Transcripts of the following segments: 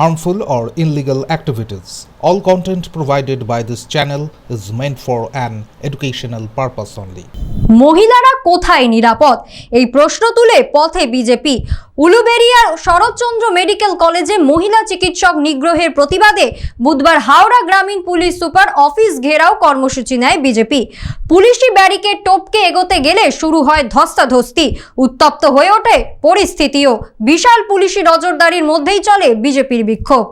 harmful, or illegal activities. All content provided by this channel is meant for an educational purpose only. মহিলারা কোথায় নিরাপদ এই প্রশ্ন তুলে পথে বিজেপি উলুবেরিয়ার শরৎচন্দ্র মেডিকেল কলেজে মহিলা চিকিৎসক নিগ্রহের প্রতিবাদে বুধবার হাওড়া গ্রামীণ পুলিশ সুপার অফিস ঘেরাও কর্মসূচি নেয় বিজেপি পুলিশি ব্যারিকেড টপকে এগোতে গেলে শুরু হয় ধস্তাধস্তি উত্তপ্ত হয়ে ওঠে পরিস্থিতিও বিশাল পুলিশি নজরদারির মধ্যেই চলে বিজেপির বিক্ষোভ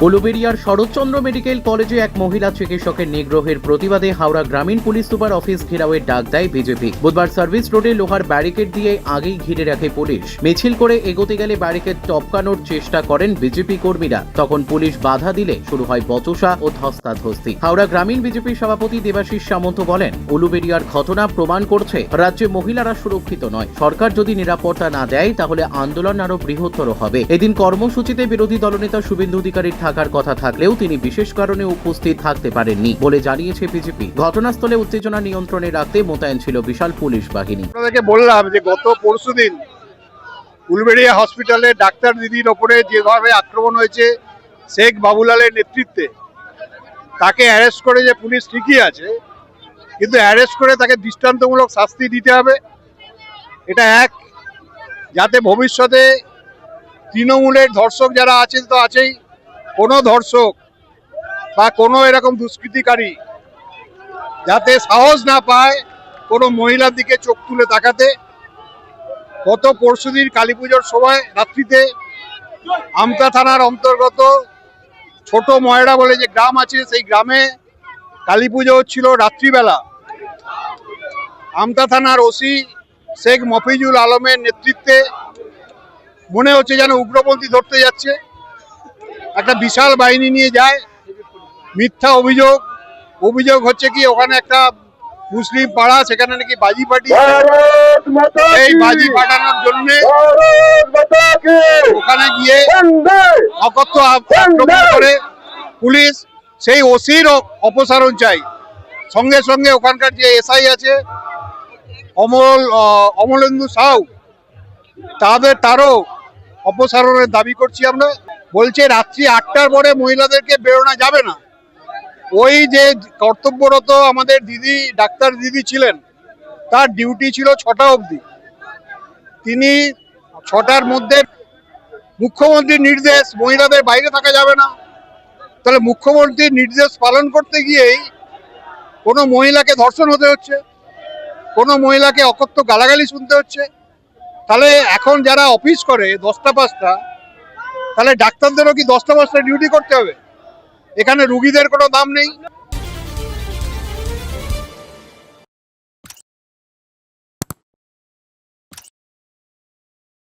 উলুবেরিয়ার শরৎচন্দ্র মেডিকেল কলেজে এক মহিলা চিকিৎসকের নিগ্রহের প্রতিবাদে হাওড়া গ্রামীণ পুলিশ সুপার অফিস ঘেরাওয়ের ডাক দেয় বিজেপি। বুধবার সার্ভিস রোডে লোহার ব্যারিকেড দিয়ে আগেই ঘিরে রাখে পুলিশ। মিছিল করে এগোতে গেলে ব্যারিকেড টপকানোর চেষ্টা করেন বিজেপি কর্মীরা। তখন পুলিশ বাধা দিলে শুরু হয় বচসা ও ধস্তাধস্তি। হাওড়া গ্রামীণ বিজেপির সভাপতি দেবাশিস সামন্ত বলেন উলুবেরিয়ার ঘটনা প্রমাণ করছে, রাজ্যে মহিলারা সুরক্ষিত নয়। সরকার যদি নিরাপত্তা না দেয়, তাহলে আন্দোলন আরও বৃহত্তর হবে। এদিন কর্মসূচিতে বিরোধী দলনেতা শুভেন্দু অধিকারীর থাকার কথা থাকলেও তিনি বিশেষ কারণে উপস্থিত থাকতে পারেননি বলে জানিয়েছে বিজেপি। ঘটনাস্থলে উত্তেজনা নিয়ন্ত্রণে রাখতে মোতায়েন ছিল বিশাল পুলিশ বাহিনী। আপনাদেরকে বললাম যে গত পরশুদিন উলবেড়িয়া হসপিটালে ডাক্তার দিদির ওপরে যেভাবে আক্রমণ হয়েছে, শেখ বাবুলালের নেতৃত্বে তাকে অ্যারেস্ট করে যে পুলিশ ঠিকই আছে, কিন্তু অ্যারেস্ট করে তাকে দৃষ্টান্তমূলক শাস্তি দিতে হবে। এটা এক। যাতে ভবিষ্যতে তৃণমূলের ধর্ষক যারা আছেন তো আছেই। কোনো ধর্ষক বা কোনো এরকম দুষ্কৃতিকারী যাতে সাহস না পায় কোনো মহিলার দিকে চোখ তুলে তাকাতে, গত পরশুদিন কালী পুজোর সময় রাত্রিতে আমতা থানার অন্তর্গত ছোট ময়রা বলে যে গ্রাম আছে, সেই গ্রামে কালী পুজো হচ্ছিল রাত্রিবেলা। আমতা থানার ওসি শেখ মফিজুল আলমের নেতৃত্বে মনে হচ্ছে যেন উগ্রপন্থী ধরতে যাচ্ছে। একটা বিশাল বাহিনী নিয়ে যায়। মিথ্যা অভিযোগ। অভিযোগ হচ্ছে কি ওখানে একটা মুসলিম পাড়া সেখানে নাকি বাজি ফাটিয়েছে এই বাজি ফাটানোর জন্য ওখানে গিয়ে অকথ্য আক্রমণ করে পুলিশ সেই ওসির অপসারণ চাই সঙ্গে সঙ্গে ওখানকার যে এসআই আছে অমল অমলেন্দু সাউ তাদের তারও অপসারণের দাবি করছি আমরা। বলছে রাত্রি আটটার পরে মহিলাদেরকে বেরোনো যাবে না। ওই যে কর্তব্যরত আমাদের দিদি, ডাক্তার দিদি ছিলেন, তার ডিউটি ছিল ছটা অবধি। তিনি ছটার মধ্যে মুখ্যমন্ত্রীর নির্দেশ, মহিলাদের বাইরে থাকা যাবে না। তাহলে মুখ্যমন্ত্রীর নির্দেশ পালন করতে গিয়েই কোনো মহিলাকে ধর্ষণ হতে হচ্ছে, কোনো মহিলাকে অকথ্য গালাগালি শুনতে হচ্ছে। তাহলে এখন যারা অফিস করে, দশটা পাঁচটা তাহলে ডাক্তারদেরও কি দশটা পাঁচটা ডিউটি করতে হবে? এখানে রুগীদের কোনো দাম নেই।